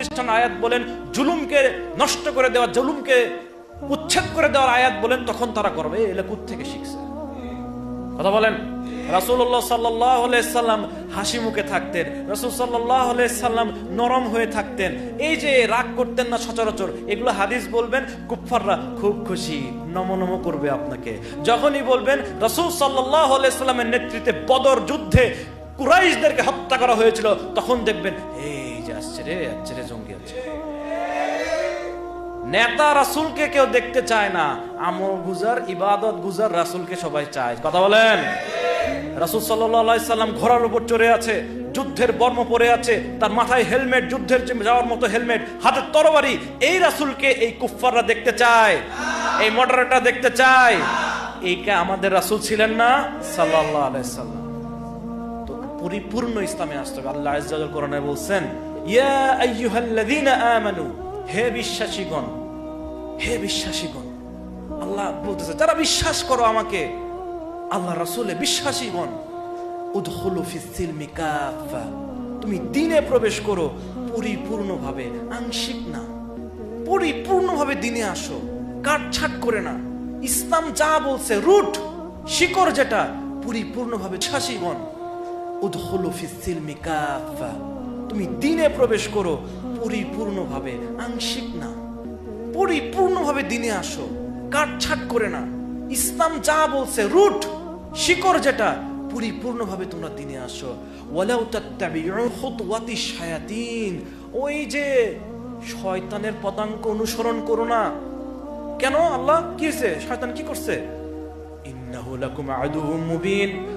আয়াত বলেন, জুলুমকে নষ্ট করে দেওয়া, জুলুমকে উচ্ছেদ করে দেওয়ার আয়াত বলেন, তখন তারা করবে, এলে কুত থেকে শিখছে। কথা বলেন রাসুল্লাহ সাল্লাহ সাল্লাম হাসি মুখে থাকতেন, রাসুল সাল্লাহ সাল্লাম নরম হয়ে থাকতেন। এই যে রাগ করতেন না সচরাচর, এগুলো হাদিস বলবেন কুফাররা খুব খুশি নম নম করবে আপনাকে। যখনই বলবেন, রাসুল সাল্লাহ সাল্লামের নেতৃত্বে বদর যুদ্ধে কুরাইশদেরকে হত্যা করা হয়েছিল, তখন দেখবেন এই আসছে রে জঙ্গি আছে। নেতা রাসুলকে কেউ দেখতে চায় না, আমল গুজার, ইবাদত গুজার রাসুলকে সবাই চায়। কথা বলেন? রাসুল সাল্লাম ঘোড়ার উপর চড়ে আছে, যুদ্ধের বর্ম পরে আছে, তার মাথায় হেলমেট, যুদ্ধের যাওয়ার মতো হেলমেট হাতে তরবারি, এই রাসুলকে এই কুফাররা দেখতে চায়, এই মডারেটর দেখতে চায়। এইটা আমাদের রাসুল ছিলেন না সাল্লাহ আলাইসাল্লাম তো পরিপূর্ণ ইসলামে আসতে হবে। আল্লাহ কোরআনে বলছেন ইয়া আইয়ুহাল্লাযীনা আমানু, হে বিশ্বাসীগণ হে বিশ্বাসীগণ, আল্লাহ বলতেছে, যারা বিশ্বাস করো আমাকে, আল্লাহ রাসূলে বিশ্বাসীগণ, উদখুলু ফিস সিলমি কাফা তুমি দিনে প্রবেশ করো পরিপূর্ণভাবে, আংশিক না, পরিপূর্ণভাবে দিনে আসো, কাটছাট করে না, ইসলাম যা বলছে রুট, শিকড় যেটা, পরিপূর্ণভাবে ছাসিগণ উদখুলু ফিস সিলমি কাফা তুমি দিনে প্রবেশ করো, পরিপূর্ণভাবে, আংশিক না। পরিপূর্ণভাবে দিনে আসো, কাটছাট করে না। ইসলাম যা বলছে, রুট, শিকড় যেটা, পরিপূর্ণভাবে তোমরা দিনে আসো। ওয়ালাউ তাত্তাবিউ খুতওয়াতি শায়াতিন। ওই যে শয়তানের পদাঙ্ক অনুসরণ করো না। কেন আল্লাহ? কি হয়েছে? শয়তান কি করছে?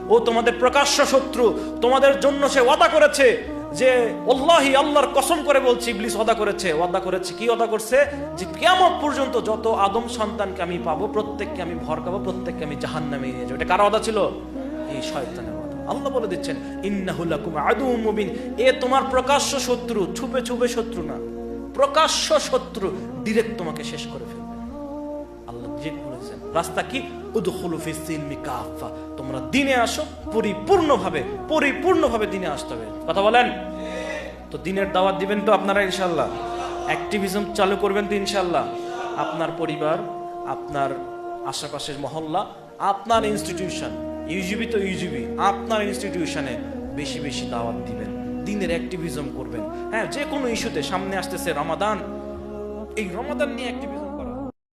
ও তোমাদের প্রকাশ্য শত্রু, তোমাদের জন্য সে ওয়াদা করেছে। যে আল্লাহি আল্লাহর কসম করে বলছি, ইবলিস ওয়াদা করেছে ওয়াদা করেছে, কি ওয়াদা করছে? যে কিয়ামত পর্যন্ত যত আদম সন্তানকে আমি পাবো, প্রত্যেককে আমি ভরকাবো প্রত্যেককে আমি জাহান্নামে নিয়ে যাব। এটা কার অদা ছিল? এই শয়তানের আল্লাহ বলে দিচ্ছেন, ইন্নাহু লাকুম আদুউম মুবিন। এ তোমার প্রকাশ্য শত্রু, ছুপে ছুপে শত্রু না, প্রকাশ্য শত্রু ডিরেক্ট তোমাকে শেষ করে ফেলবে। আল্লাহ নিজে বলেছেন, রাস্তা কি? কাফা তোমরা দিনে আসো, পরিপূর্ণভাবে পরিপূর্ণভাবে দিনে আসতে হবে। কথা বলেন? তো দিনের দাওয়াত দিবেন তো আপনারা ইনশাল্লাহ অ্যাক্টিভিজম চালু করবেন তো ইনশাল্লাহ আপনার পরিবার, আপনার আশেপাশের মহল্লা, আপনার ইনস্টিটিউশন ইউজিবি তো ইউজিবি, আপনার ইনস্টিটিউশনে বেশি বেশি দাওয়াত দিবেন, দিনের অ্যাক্টিভিজম করবেন। হ্যাঁ যে কোনো ইস্যুতে সামনে আসতেছে রমাদান। এই রমাদান নিয়ে অ্যাক্টিভিজম